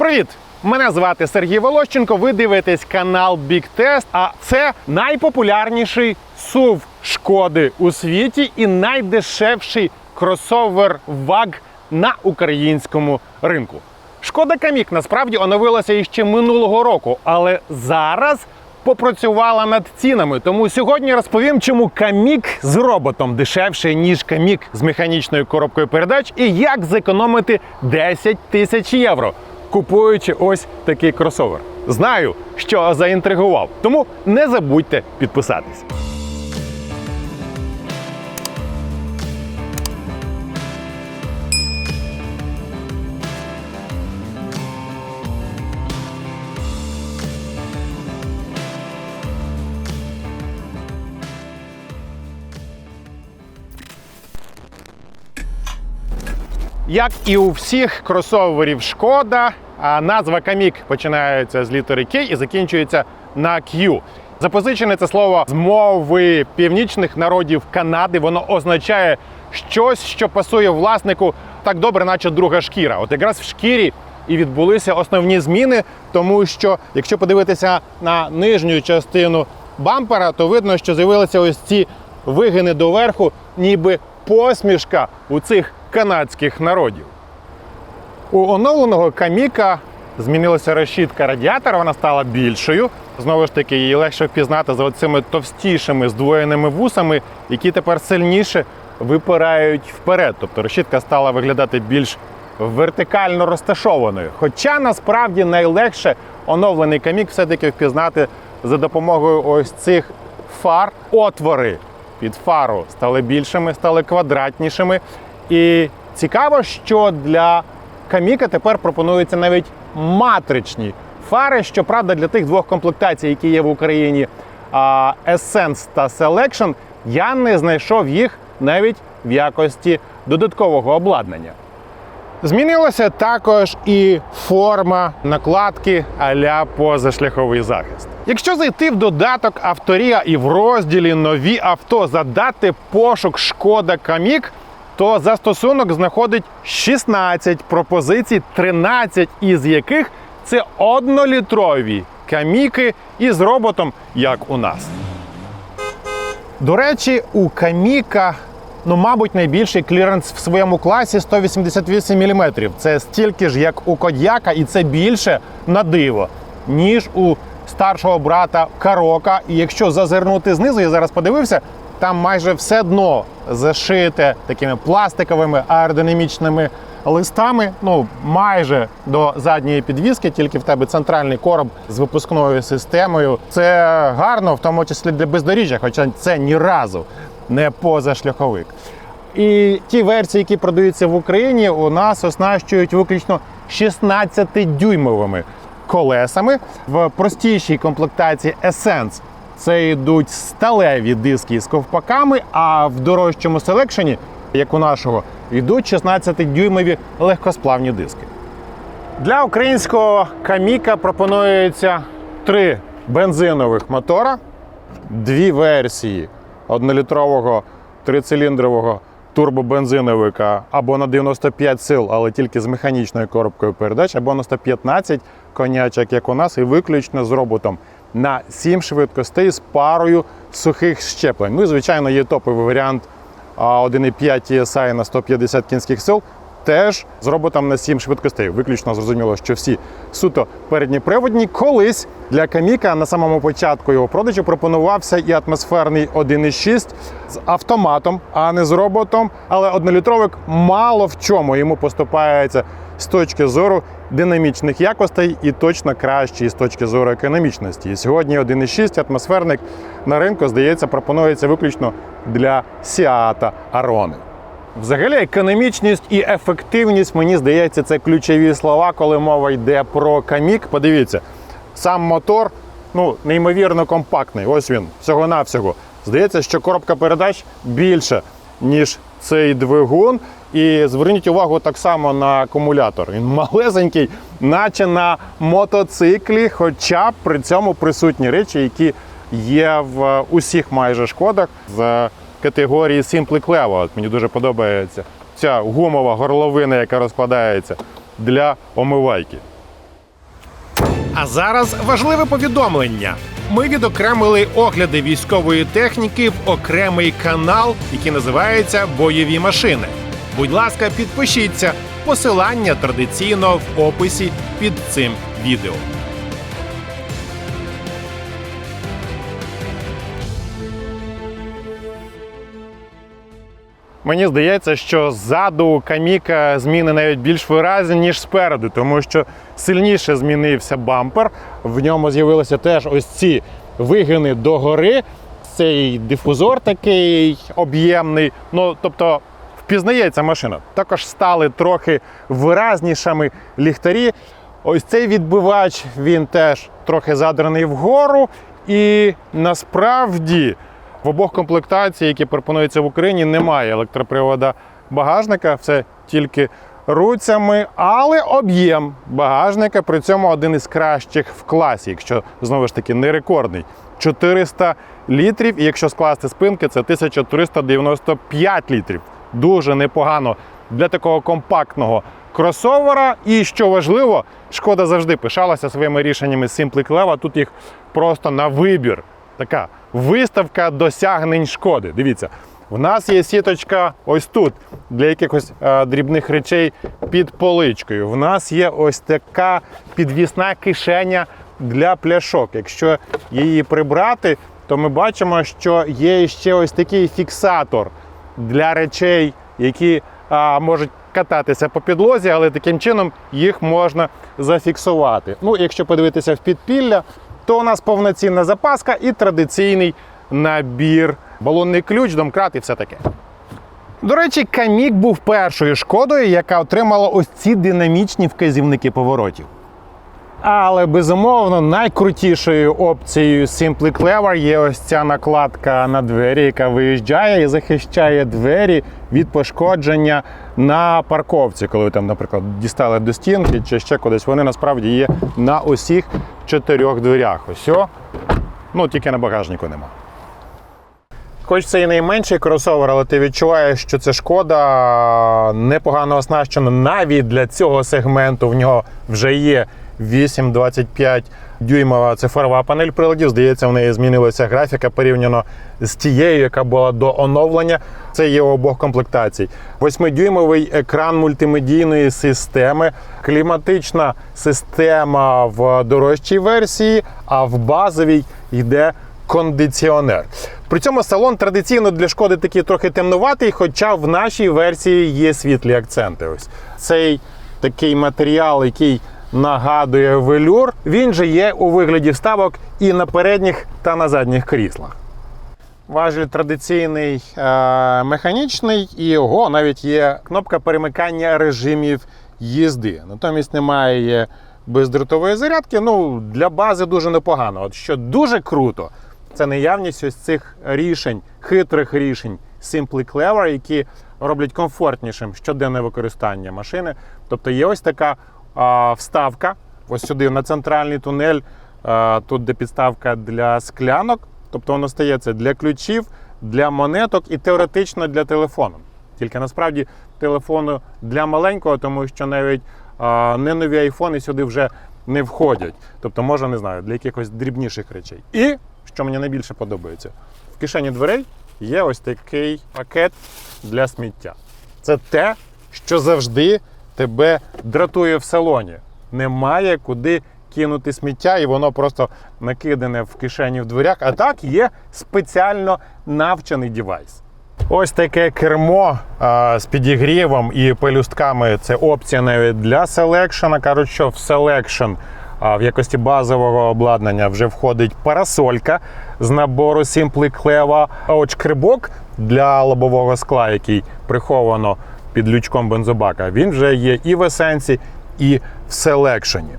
Привіт! Мене звати Сергій Волощенко. Ви дивитесь канал Big Test, А це найпопулярніший сув шкоди у світі і найдешевший кросовер ВАГ на українському ринку. Шкода Камік насправді оновилася іще минулого року, але зараз попрацювала над цінами. Тому сьогодні розповім, чому Камік з роботом дешевший, ніж Камік з механічною коробкою передач, і як зекономити 10 тисяч євро, купуючи ось такий кросовер. Знаю, що заінтригував, тому не забудьте підписатись. Як і у всіх кросоверів Шкода, назва Камік починається з літери К і закінчується на Q. Запозичене це слово з мови північних народів Канади. Воно означає щось, що пасує власнику так добре, наче друга шкіра. От якраз в шкірі і відбулися основні зміни, тому що якщо подивитися на нижню частину бампера, то видно, що з'явилися ось ці вигини доверху, ніби посмішка у цих канадських народів. У оновленого каміка змінилася решітка радіатора, вона стала більшою. Знову ж таки, її легше впізнати за цими товстішими здвоєними вусами, які тепер сильніше випирають вперед. Тобто решітка стала виглядати більш вертикально розташованою. Хоча насправді найлегше оновлений камік все-таки впізнати за допомогою ось цих фар. Отвори під фару стали більшими, стали квадратнішими. І цікаво, що для Каміка тепер пропонуються навіть матричні фари. Щоправда, для тих двох комплектацій, які є в Україні Essence та Selection, я не знайшов їх навіть в якості додаткового обладнання. Змінилася також і форма накладки а-ля позашляховий захист. Якщо зайти в додаток Авторія і в розділі Нові авто задати пошук Шкода Камік, то застосунок знаходить 16 пропозицій, 13 із яких це однолітрові каміки із роботом, як у нас. До речі, у Каміка, ну, мабуть, найбільший кліренс в своєму класі 188 мм. Це стільки ж, як у Кодяка, і це більше на диво, ніж у старшого брата Карока. І якщо зазирнути знизу, я зараз подивився, там майже все дно зашите такими пластиковими аеродинамічними листами. Ну, майже до задньої підвіски, тільки в тебе центральний короб з випускною системою. Це гарно, в тому числі для бездоріжжя, хоча це ні разу не позашляховик. І ті версії, які продаються в Україні, у нас оснащують виключно 16-дюймовими колесами. В простішій комплектації Essence це йдуть сталеві диски з ковпаками, а в дорожчому селекшені, як у нашого, йдуть 16-дюймові легкосплавні диски. Для українського каміка пропонується три бензинових мотора, дві версії однолітрового трициліндрового турбобензиновика або на 95 сил, але тільки з механічною коробкою передач, або на 115 конячок, як у нас, і виключно з роботом на 7 швидкостей з парою сухих щеплень. Ну і звичайно, є топовий варіант 1,5 TSI на 150 кінських сил. Теж з роботом на 7 швидкостей. Виключно зрозуміло, що всі суто передніприводні. Колись для Каміка на самому початку його продажу пропонувався і атмосферний 1,6 з автоматом, а не з роботом. Але однолітровик мало в чому йому поступається з точки зору динамічних якостей і точно кращий з точки зору економічності. І сьогодні 1,6 атмосферник на ринку, здається, пропонується виключно для Сіата Арони. Взагалі, економічність і ефективність, мені здається, це ключові слова, коли мова йде про камік. Подивіться, сам мотор ну, неймовірно компактний. Ось він, всього-навсього. Здається, що коробка передач більша, ніж цей двигун. І зверніть увагу так само на акумулятор. Він малесенький, наче на мотоциклі, хоча при цьому присутні речі, які є в усіх майже шкодах з категорії Simply Clevo. От мені дуже подобається ця гумова горловина, яка розкладається для омивайки. А зараз важливе повідомлення. Ми відокремили огляди військової техніки в окремий канал, який називається Бойові машини. Будь ласка, підпишіться. Посилання традиційно в описі під цим відео. Мені здається, що ззаду каміка зміни навіть більш виразні, ніж спереду, тому що сильніше змінився бампер. В ньому з'явилися теж ось ці вигини догори. Цей дифузор такий об'ємний. Ну, тобто, впізнається машина. Також стали трохи виразнішими ліхтарі. Ось цей відбивач він теж трохи задраний вгору. І насправді в обох комплектацій, які пропонуються в Україні, немає електропривода багажника, все тільки руцями, але об'єм багажника при цьому один із кращих в класі, якщо знову ж таки не рекордний. 400 літрів, і якщо скласти спинки, це 1395 літрів. Дуже непогано для такого компактного кросовера. І що важливо, шкода завжди пишалася своїми рішеннями Simply Clever. Тут їх просто на вибір. Така виставка досягнень шкоди. Дивіться, в нас є сіточка ось тут для якихось е, дрібних речей під поличкою. В нас є ось така підвісна кишеня для пляшок. Якщо її прибрати, то ми бачимо, що є ще ось такий фіксатор для речей, які а, можуть кататися по підлозі, але таким чином їх можна зафіксувати. Ну, якщо подивитися в підпілля, то у нас повноцінна запаска і традиційний набір, балонний ключ, домкрат і все таке. До речі, Камік був першою шкодою, яка отримала ось ці динамічні вказівники поворотів. Але безумовно найкрутішою опцією Simply Clever є ось ця накладка на двері, яка виїжджає і захищає двері від пошкодження на парковці, коли ви там, наприклад, дістали до стінки чи ще кудись. Вони насправді є на усіх чотирьох дверях. Ось. Ну, тільки на багажнику нема. Хоч це і найменший кросовер, але ти відчуваєш, що це шкода непогано оснащена навіть для цього сегменту. В нього вже є 8,25 дюймова цифрова панель приладів. Здається, в неї змінилася графіка порівняно з тією, яка була до оновлення. Це є обох комплектацій. 8-дюймовий екран мультимедійної системи, кліматична система в дорожчій версії, а в базовій йде кондиціонер. При цьому салон традиційно для шкоди такий трохи темнуватий, хоча в нашій версії є світлі акценти. Ось цей такий матеріал, який нагадує велюр, він же є у вигляді вставок і на передніх та на задніх кріслах. Важіль традиційний е, механічний, і його навіть є кнопка перемикання режимів їзди. Натомість немає бездротової зарядки. Ну, для бази дуже непогано. От що дуже круто, це наявність ось цих рішень, хитрих рішень Simply Clever, які роблять комфортнішим щоденне використання машини. Тобто є ось така вставка, ось сюди на центральний тунель, тут де підставка для склянок. Тобто воно стається для ключів, для монеток і теоретично для телефону. Тільки насправді телефону для маленького, тому що навіть не нові айфони сюди вже не входять. Тобто, може, не знаю, для якихось дрібніших речей. І що мені найбільше подобається, в кишені дверей є ось такий пакет для сміття. Це те, що завжди тебе дратує в салоні. Немає куди кинути сміття, і воно просто накидане в кишені в дверях. А так є спеціально навчений девайс. Ось таке кермо а, з підігрівом і пелюстками. Це опція навіть для селекшена. Кажуть, що в селекшн в якості базового обладнання вже входить парасолька з набору Simply Clever. А от шкрибок для лобового скла, який приховано під лючком бензобака, він вже є і в есенсі, і в селекшені.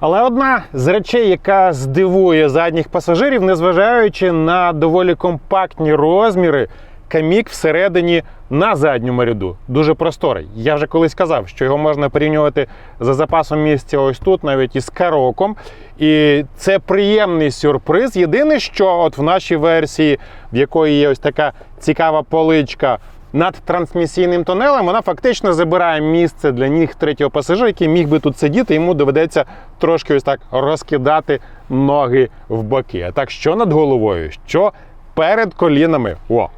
Але одна з речей, яка здивує задніх пасажирів, незважаючи на доволі компактні розміри, камік всередині на задньому ряду дуже просторий. Я вже колись казав, що його можна порівнювати за запасом місця ось тут, навіть із кароком. І це приємний сюрприз. Єдине, що от в нашій версії, в якої є ось така цікава поличка над трансмісійним тунелем, вона фактично забирає місце для ніг третього пасажира, який міг би тут сидіти, йому доведеться трошки ось так розкидати ноги в боки. А так, що над головою, що перед колінами. О!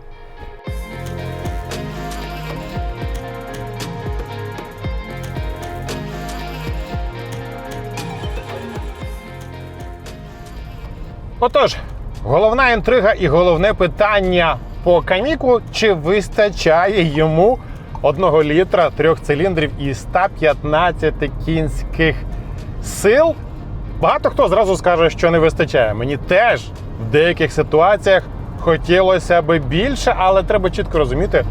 Отож, головна інтрига і головне питання по каміку: чи вистачає йому одного літра трьох циліндрів і 115 кінських сил? Багато хто зразу скаже, що не вистачає. Мені теж в деяких ситуаціях хотілося би більше, але треба чітко розуміти,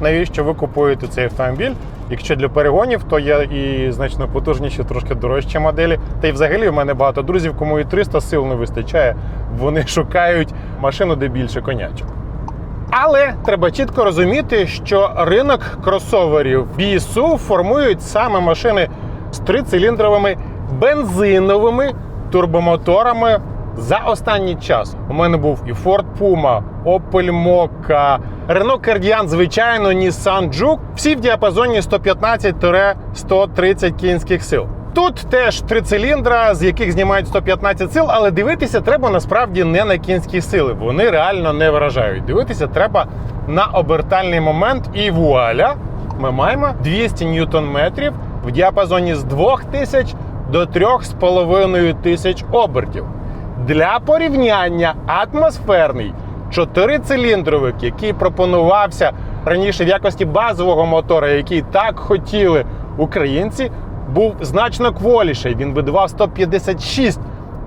навіщо ви купуєте цей автомобіль. Якщо для перегонів, то є і значно потужніші, трошки дорожчі моделі. Та й взагалі в мене багато друзів, кому і 300 сил не вистачає. Вони шукають машину, де більше конячок. Але треба чітко розуміти, що ринок кросоверів BSU формують саме машини з трициліндровими бензиновими турбомоторами за останній час. У мене був і Ford Puma, Opel Mokka, Renault Cardian, звичайно, Nissan Juke. Всі в діапазоні 115-130 кінських сил. Тут теж три циліндра, з яких знімають 115 сил, але дивитися треба насправді не на кінські сили. Вони реально не вражають. Дивитися треба на обертальний момент, і вуаля, ми маємо 200 ньютон метрів в діапазоні з 2000 до 3,5 тисяч обертів. Для порівняння атмосферний чотирициліндровик, який пропонувався раніше в якості базового мотора, який так хотіли українці, був значно кволіший. Він видавав 156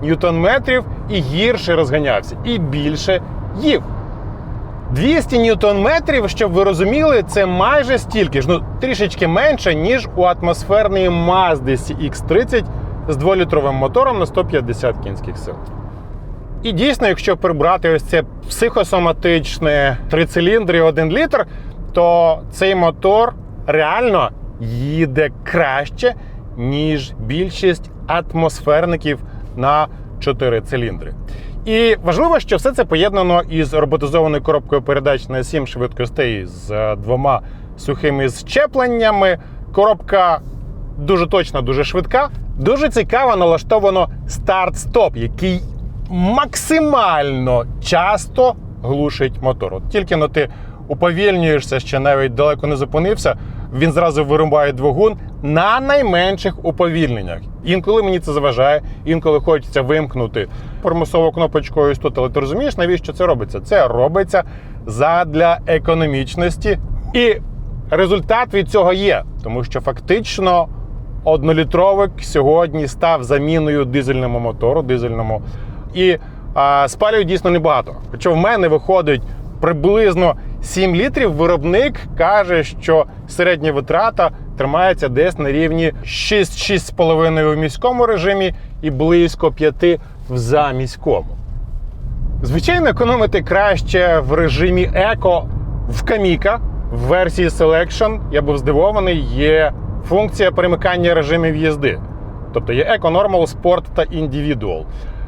ньютон-метрів і гірше розганявся, і більше їв. 200 ньютон-метрів, щоб ви розуміли, це майже стільки ж, ну трішечки менше, ніж у атмосферної Mazda CX-30 з 2-літровим мотором на 150 кінських сил. І дійсно, якщо прибрати ось це психосоматичне три циліндри 1 літр, то цей мотор реально їде краще, ніж більшість атмосферників на 4 циліндри. І важливо, що все це поєднано із роботизованою коробкою передач на 7 швидкостей з е, двома сухими щепленнями. Коробка дуже точна, дуже швидка. Дуже цікаво налаштовано старт-стоп, який максимально часто глушить мотор. От тільки но ти уповільнюєшся, ще навіть далеко не зупинився, він зразу вирубає двигун на найменших уповільненнях. Інколи мені це заважає, інколи хочеться вимкнути примусову кнопочкою ось тут. Але ти розумієш, навіщо це робиться? Це робиться задля економічності. І результат від цього є, тому що фактично однолітровик сьогодні став заміною дизельному мотору, дизельному. І а, спалює дійсно небагато. Хоча в мене виходить приблизно 7 літрів. Виробник каже, що середня витрата тримається десь на рівні 6-6,5 у міському режимі і близько 5 в заміському. Звичайно, економити краще в режимі еко в Каміка в версії Selection. Я був здивований, є функція перемикання режимів їзди. Тобто є Eco, Normal, Sport та Individual.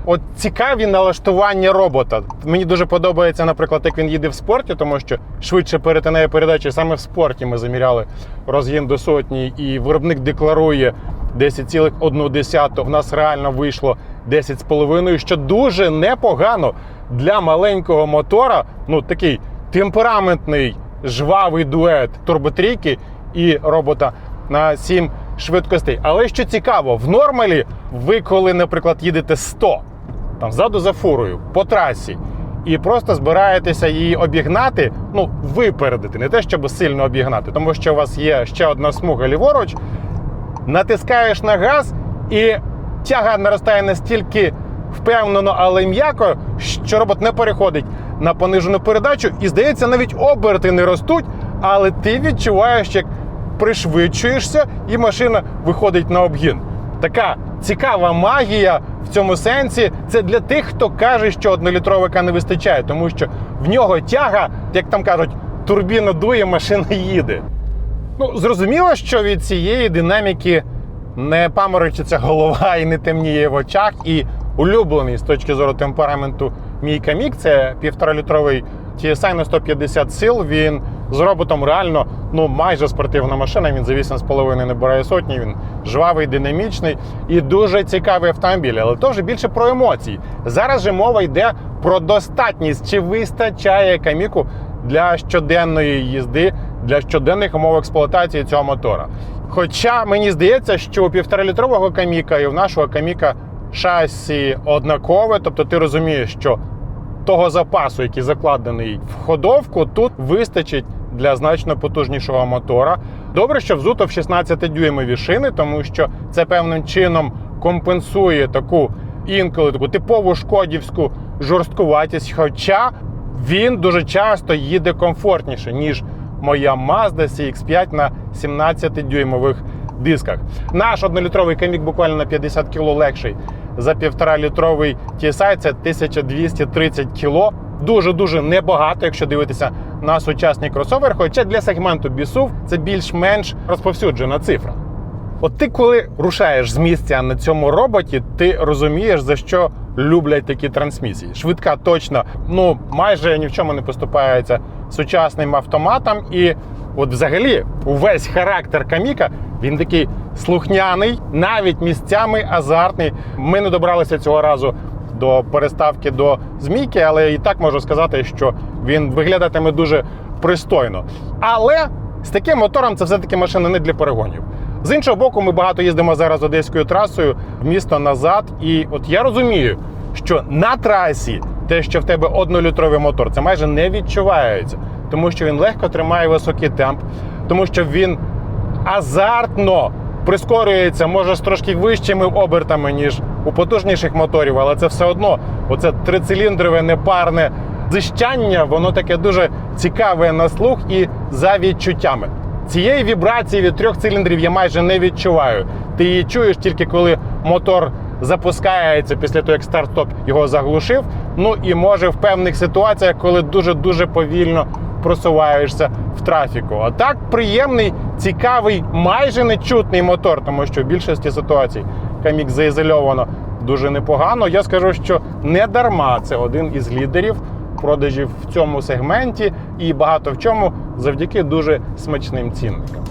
От цікаві налаштування робота. Мені дуже подобається, наприклад, як він їде в спорті, тому що швидше перетинає передачі. Саме в спорті ми заміряли розгін до сотні, і виробник декларує 10,1. В нас реально вийшло 10,5, що дуже непогано для маленького мотора. Ну такий темпераментний жвавий дует турботрійки і робота на 7 швидкостей. Але що цікаво, в нормалі ви, коли, наприклад, їдете 100, там ззаду за фурою по трасі, і просто збираєтеся її обігнати, ну, випередити, не те, щоб сильно обігнати, тому що у вас є ще одна смуга ліворуч, натискаєш на газ, і тяга наростає настільки впевнено, але м'яко, що робот не переходить на понижену передачу, і здається, навіть оберти не ростуть, але ти відчуваєш, як пришвидшуєшся, і машина виходить на обгін. Така цікава магія в цьому сенсі. Це для тих, хто каже, що однолітровика не вистачає, тому що в нього тяга, як там кажуть, турбіна дує, машина їде. Ну, зрозуміло, що від цієї динаміки не паморочиться голова і не темніє в очах. І улюблений з точки зору темпераменту мій камік це півторалітровий TSI на 150 сил. Він з роботом реально ну майже спортивна машина. Він за 8,5 не бирає сотні. Він жвавий, динамічний і дуже цікавий автомобіль. Але то вже більше про емоції. Зараз же мова йде про достатність. Чи вистачає каміку для щоденної їзди, для щоденних умов експлуатації цього мотора? Хоча мені здається, що у півторалітрового каміка і у нашого каміка шасі однакове, тобто ти розумієш, що того запасу, який закладений в ходовку, тут вистачить для значно потужнішого мотора. Добре, що взуто в 16-дюймові шини, тому що це певним чином компенсує таку інколи таку типову шкодівську жорсткуватість. Хоча він дуже часто їде комфортніше, ніж моя Mazda CX5 на 17-дюймових дисках. Наш однолітровий камік буквально на 50 кг легший за 1,5-літровий TSI це 1230 кг. Дуже-дуже небагато, якщо дивитися на сучасний кросовер. Хоча для сегменту бісув це більш-менш розповсюджена цифра. От ти, коли рушаєш з місця на цьому роботі, ти розумієш, за що люблять такі трансмісії. Швидка, точно, ну майже ні в чому не поступається сучасним автоматам. І от взагалі увесь характер Каміка він такий слухняний, навіть місцями азартний. Ми не добралися цього разу до переставки до змійки, але і так можу сказати, що він виглядатиме дуже пристойно. Але з таким мотором це все-таки машина не для перегонів. З іншого боку, ми багато їздимо зараз одеською трасою в місто назад. І от я розумію, що на трасі те, що в тебе однолітровий мотор, це майже не відчувається, тому що він легко тримає високий темп, тому що він азартно прискорюється, може з трошки вищими обертами, ніж у потужніших моторів, але це все одно оце трициліндрове непарне зищання, воно таке дуже цікаве на слух і за відчуттями. Цієї вібрації від трьох циліндрів я майже не відчуваю. Ти її чуєш тільки коли мотор запускається після того, як старт-стоп його заглушив. Ну і може в певних ситуаціях, коли дуже-дуже повільно просуваєшся в трафіку. А так приємний, цікавий, майже нечутний мотор, тому що в більшості ситуацій камік заізольовано дуже непогано. Я скажу, що не дарма це один із лідерів продажів в цьому сегменті і багато в чому завдяки дуже смачним цінникам.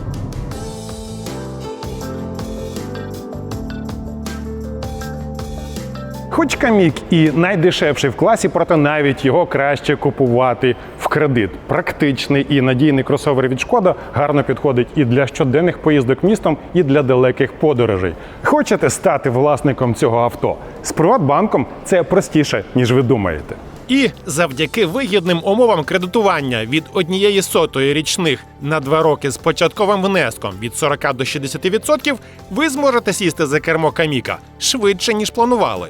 Хоч камік і найдешевший в класі, проте навіть його краще купувати в кредит. Практичний і надійний кросовер від шкода гарно підходить і для щоденних поїздок містом, і для далеких подорожей. Хочете стати власником цього авто? З Приватбанком це простіше, ніж ви думаєте. І завдяки вигідним умовам кредитування від однієї сотої річних на два роки з початковим внеском від 40 до 60% ви зможете сісти за кермо Каміка швидше ніж планували.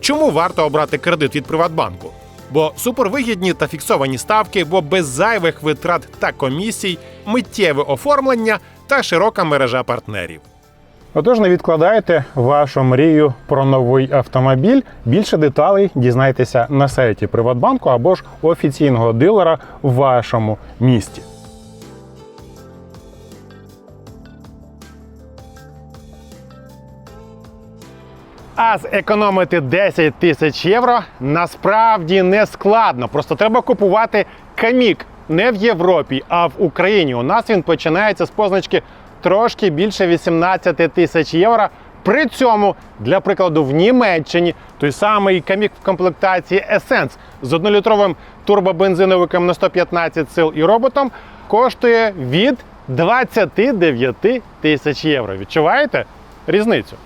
Чому варто обрати кредит від Приватбанку? Бо супервигідні та фіксовані ставки, бо без зайвих витрат та комісій, миттєве оформлення та широка мережа партнерів. Отож, не відкладайте вашу мрію про новий автомобіль. Більше деталей дізнайтеся на сайті Приватбанку або ж офіційного дилера в вашому місті. А зекономити 10 тисяч євро насправді не складно. Просто треба купувати камік не в Європі, а в Україні. У нас він починається з позначки трошки більше 18 тисяч євро. При цьому, для прикладу, в Німеччині той самий камік в комплектації Essence з однолітровим турбобензиновиком на 115 сил і роботом коштує від 29 тисяч євро. Відчуваєте різницю?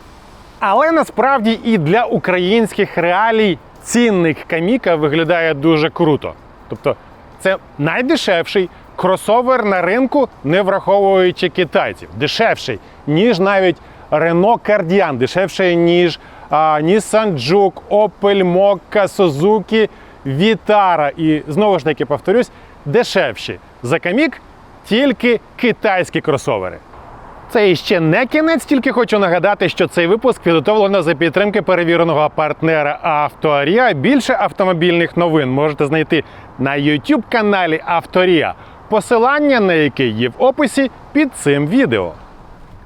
Але насправді і для українських реалій цінник каміка виглядає дуже круто. Тобто, це найдешевший кросовер на ринку, не враховуючи китайців. Дешевший, ніж навіть Renault Cardian, дешевший, ніж а, Nissan Juke, Opel Mokka, Suzuki, Vitara. І знову ж таки повторюсь, дешевші за камік тільки китайські кросовери. Це іще не кінець, тільки хочу нагадати, що цей випуск підготовлено за підтримки перевіреного партнера Авторія. Більше автомобільних новин можете знайти на YouTube каналі Авторія, посилання на який є в описі під цим відео.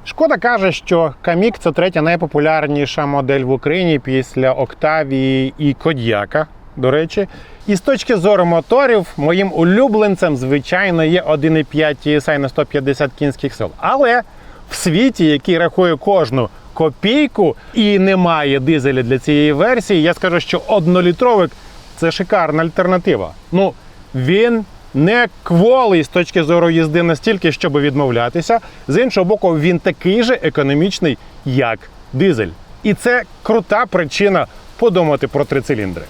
Шкода каже, що Камік це третя найпопулярніша модель в Україні після Октавії і Кодьяка. до речі. І з точки зору моторів, моїм улюбленцем, звичайно, є 1,5 TSI на 150 кінських сил. Але в світі, який рахує кожну копійку і немає дизеля для цієї версії, я скажу, що однолітровик це шикарна альтернатива. Ну, він не кволий з точки зору їзди настільки, щоб відмовлятися. З іншого боку, він такий же економічний, як дизель. І це крута причина подумати про трициліндри.